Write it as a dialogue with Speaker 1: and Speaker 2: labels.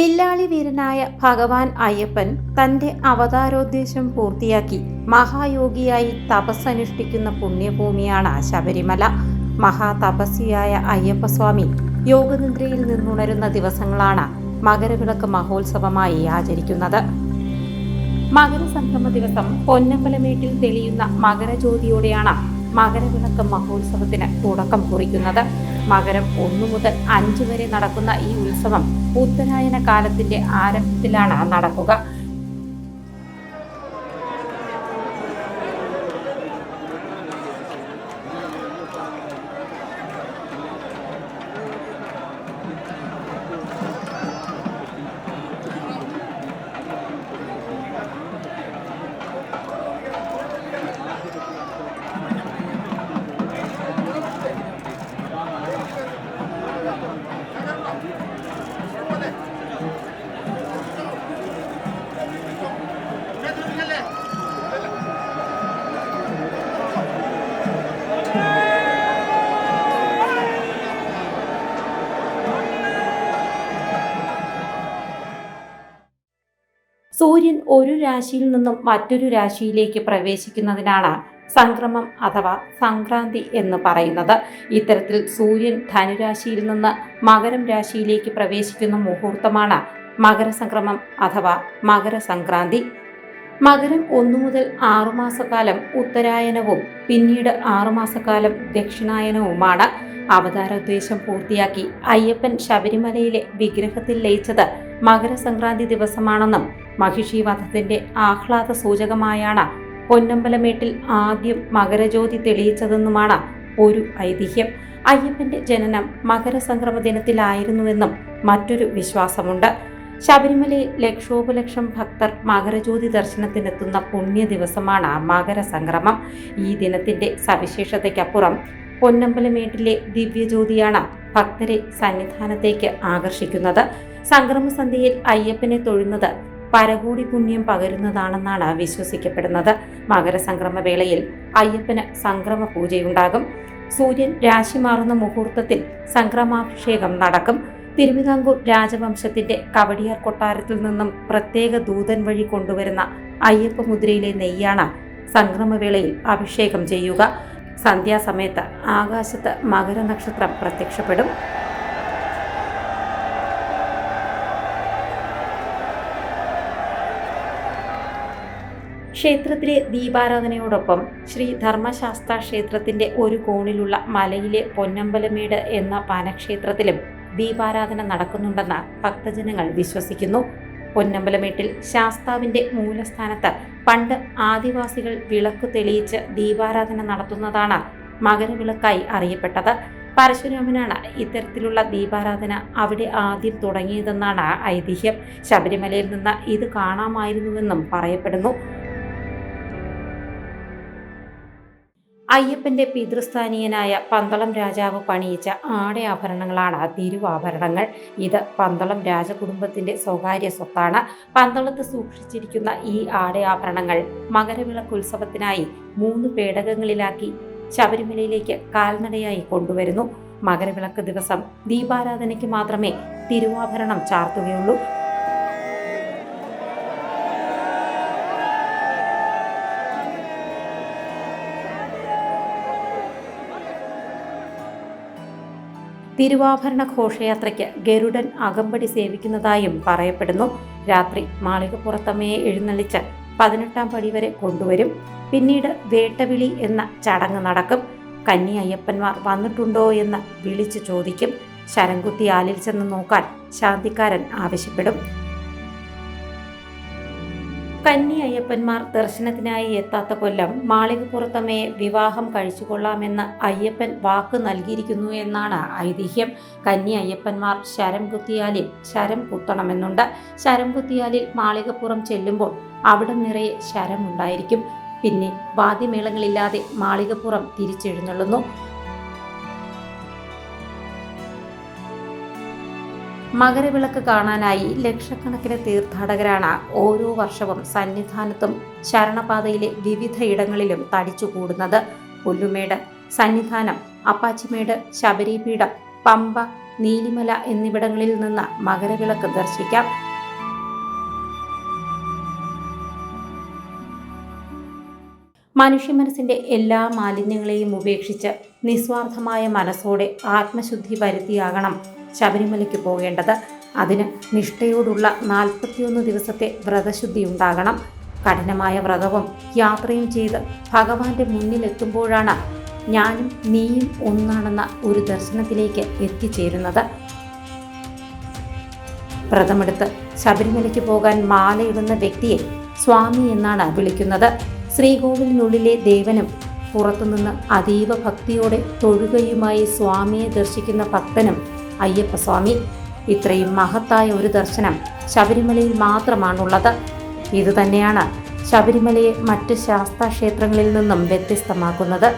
Speaker 1: പില്ലാളി വീരനായ ഭഗവാൻ അയ്യപ്പൻ തന്റെ അവതാരോദ്ദേശം പൂർത്തിയാക്കി മഹായോഗിയായി തപസ്സനുഷ്ഠിക്കുന്ന പുണ്യഭൂമിയാണ് ശബരിമല. മഹാതപസ്വിയായ അയ്യപ്പസ്വാമി യോഗനിദ്രയിൽ നിന്നുണരുന്ന ദിവസങ്ങളാണ് മകരവിളക്ക് മഹോത്സവമായി ആചരിക്കുന്നത്. മകരസംക്രമ ദിവസം പൊന്നമ്പലമേട്ടിൽ തെളിയുന്ന മകരജ്യോതിയോടെയാണ് മകരവിളക്ക് മഹോത്സവത്തിന് തുടക്കം കുറിക്കുന്നത്. മകരം ഒന്നു മുതൽ അഞ്ച് വരെ നടക്കുന്ന ഈ ഉത്സവം ഉത്തരായന കാലത്തിന്റെ ആരംഭത്തിലാണ് നടക്കുക. സൂര്യൻ ഒരു രാശിയിൽ നിന്നും മറ്റൊരു രാശിയിലേക്ക് പ്രവേശിക്കുന്നതിനാണ് സംക്രമം അഥവാ സംക്രാന്തി എന്ന് പറയുന്നത്. ഇത്തരത്തിൽ സൂര്യൻ ധനുരാശിയിൽ നിന്ന് മകരം രാശിയിലേക്ക് പ്രവേശിക്കുന്ന മുഹൂർത്തമാണ് മകരസംക്രമം അഥവാ മകരസംക്രാന്തി. മകരം ഒന്നു മുതൽ ആറുമാസക്കാലം ഉത്തരായനവും പിന്നീട് ആറുമാസക്കാലം ദക്ഷിണായനവുമാണ്. അവതാരോദ്ദേശം പൂർത്തിയാക്കി അയ്യപ്പൻ ശബരിമലയിലെ വിഗ്രഹത്തിൽ ലയിച്ചത് മകരസംക്രാന്തി ദിവസമാണെന്നും മഹിഷി വധത്തിന്റെ ആഹ്ലാദ സൂചകമായാണ് പൊന്നമ്പലമേട്ടിൽ ആദ്യം മകരജ്യോതി തെളിയിച്ചതെന്നുമാണ് ഒരു ഐതിഹ്യം. അയ്യപ്പന്റെ ജനനം മകരസംക്രമ ദിനത്തിലായിരുന്നുവെന്നും മറ്റൊരു വിശ്വാസമുണ്ട്. ശബരിമലയിൽ ലക്ഷോപലക്ഷം ഭക്തർ മകരജ്യോതി ദർശനത്തിനെത്തുന്ന പുണ്യ ദിവസമാണ് മകരസംക്രമം. ഈ ദിനത്തിന്റെ സവിശേഷതയ്ക്കപ്പുറം പൊന്നമ്പലമേട്ടിലെ ദിവ്യജ്യോതിയാണ് ഭക്തരെ സന്നിധാനത്തേക്ക് ആകർഷിക്കുന്നത്. സംക്രമസന്ധ്യയിൽ അയ്യപ്പനെ തൊഴുന്നത് പരകൂടി പുണ്യം പകരുന്നതാണെന്നാണ് വിശ്വസിക്കപ്പെടുന്നത്. മകരസംക്രമ വേളയിൽ അയ്യപ്പന് സംക്രമ പൂജയുണ്ടാകും സൂര്യൻ രാശി മാറുന്ന മുഹൂർത്തത്തിൽ സംക്രമാഭിഷേകം നടക്കും. തിരുവിതാംകൂർ രാജവംശത്തിന്റെ കവടിയാർ കൊട്ടാരത്തിൽ നിന്നും പ്രത്യേക ദൂതൻ വഴി കൊണ്ടുവരുന്ന അയ്യപ്പ മുദ്രയിലെ നെയ്യാണ് സംക്രമവേളയിൽ അഭിഷേകം ചെയ്യുക. സന്ധ്യാസമയത്ത് ആകാശത്ത് മകരനക്ഷത്രം പ്രത്യക്ഷപ്പെടും. ക്ഷേത്രത്തിലെ ദീപാരാധനയോടൊപ്പം ശ്രീ ധർമ്മശാസ്ത്ര ക്ഷേത്രത്തിന്റെ ഒരു കോണിലുള്ള മലയിലെ പൊന്നമ്പലമേട് എന്ന പാനക്ഷേത്രത്തിലും ദീപാരാധന നടക്കുന്നുണ്ടെന്ന് ഭക്തജനങ്ങൾ വിശ്വസിക്കുന്നു. പൊന്നമ്പലമേട്ടിൽ ശാസ്താവിന്റെ മൂലസ്ഥാനത്ത് പണ്ട് ആദിവാസികൾ വിളക്ക് തെളിയിച്ച് ദീപാരാധന നടത്തുന്നതാണ് മകരവിളക്കായി അറിയപ്പെട്ടത്. പരശുരാമനാണ് ഇത്തരത്തിലുള്ള ദീപാരാധന അവിടെ ആദ്യം തുടങ്ങിയതെന്നാണ് ഐതിഹ്യം. ശബരിമലയിൽ നിന്ന് ഇത് കാണാമായിരുന്നുവെന്നും പറയപ്പെടുന്നു. അയ്യപ്പന്റെ പിതൃസ്ഥാനീയനായ പന്തളം രാജാവ് പണിയിച്ച ആടയാഭരണങ്ങളാണ് തിരുവാഭരണങ്ങൾ. ഇത് പന്തളം രാജകുടുംബത്തിന്റെ സ്വകാര്യ സ്വത്താണ്. പന്തളത്ത് സൂക്ഷിച്ചിരിക്കുന്ന ഈ ആടയാഭരണങ്ങൾ മകരവിളക്ക് ഉത്സവത്തിനായി മൂന്ന് പേടകങ്ങളിലാക്കി ശബരിമലയിലേക്ക് കാൽനടയായി കൊണ്ടുവരുന്നു. മകരവിളക്ക് ദിവസം ദീപാരാധനയ്ക്ക് മാത്രമേ തിരുവാഭരണം ചാർത്തുകയുള്ളൂ. തിരുവാഭരണ ഘോഷയാത്രയ്ക്ക് ഗരുഡൻ അകമ്പടി സേവിക്കുന്നതായും പറയപ്പെടുന്നു. രാത്രി മാളികപ്പുറത്തമ്മയെ എഴുന്നള്ളിച്ച് പതിനെട്ടാം പടി വരെ കൊണ്ടുവരും. പിന്നീട് വേട്ടവിളി എന്ന ചടങ്ങ് നടക്കും. കന്നി അയ്യപ്പന്മാർ വന്നിട്ടുണ്ടോ എന്ന് വിളിച്ചു ചോദിക്കും. ശരംകുത്തി ആലിൽ ചെന്ന് നോക്കാൻ ശാന്തിക്കാരൻ ആവശ്യപ്പെടും. കന്നി അയ്യപ്പന്മാർ ദർശനത്തിനായി എത്താത്ത കൊല്ലം മാളികപ്പുറത്തമ്മയെ വിവാഹം കഴിച്ചുകൊള്ളാമെന്ന് അയ്യപ്പൻ വാക്ക് നൽകിയിരിക്കുന്നു എന്നാണ് ഐതിഹ്യം. കന്നി അയ്യപ്പന്മാർ ശരം കുത്തിയാലിൽ ശരം കുത്തണമെന്നുണ്ട്. ശരം കുത്തിയാലിൽ മാളികപ്പുറം ചെല്ലുമ്പോൾ അവിടെ നിറയെ ശരമുണ്ടായിരിക്കും. പിന്നെ വാദ്യമേളങ്ങളില്ലാതെ മാളികപ്പുറം തിരിച്ചെഴുന്നള്ളുന്നു. മകരവിളക്ക് കാണാനായി ലക്ഷക്കണക്കിന് തീർത്ഥാടകരാണ് ഓരോ വർഷവും സന്നിധാനത്തും ശരണപാതയിലെ വിവിധ ഇടങ്ങളിലും തടിച്ചുകൂടുന്നത്. പുല്ലുമേട് സന്നിധാനം അപ്പാച്ചിമേട് ശബരിപീഠം പമ്പ നീലിമല എന്നിവിടങ്ങളിൽ നിന്ന് മകരവിളക്ക് ദർശിക്കാം. മനുഷ്യ മനസ്സിന്റെ എല്ലാ മാലിന്യങ്ങളെയും ഉപേക്ഷിച്ച് നിസ്വാർത്ഥമായ മനസ്സോടെ ആത്മശുദ്ധി വരുത്തിയാകണം. ശബരിമലയ്ക്ക് പോകേണ്ടത്. അതിന് നിഷ്ഠയോടുള്ള നാൽപ്പത്തിയൊന്ന് ദിവസത്തെ വ്രതശുദ്ധി ഉണ്ടാകണം. കഠിനമായ വ്രതവും യാത്രയും ചെയ്ത് ഭഗവാന്റെ മുന്നിലെത്തുമ്പോഴാണ് ഞാനും നീയും ഒന്നാണെന്ന ഒരു ദർശനത്തിലേക്ക് എത്തിച്ചേരുന്നത്. വ്രതമെടുത്ത് ശബരിമലയ്ക്ക് പോകാൻ മാലയിടുന്ന വ്യക്തിയെ സ്വാമി എന്നാണ് വിളിക്കുന്നത്. ശ്രീകോവിലിനുള്ളിലെ ദേവനും പുറത്തുനിന്ന് അതീവ ഭക്തിയോടെ തൊഴുകയുമായി സ്വാമിയെ ദർശിക്കുന്ന ഭക്തനും അയ്യപ്പസ്വാമി. ഇത്രയും മഹത്തായ ഒരു ദർശനം ശബരിമലയിൽ മാത്രമാണുള്ളത്. ഇതുതന്നെയാണ് ശബരിമലയെ മറ്റ് ശാസ്താക്ഷേത്രങ്ങളിൽ നിന്നും വ്യത്യസ്തമാക്കുന്നത്.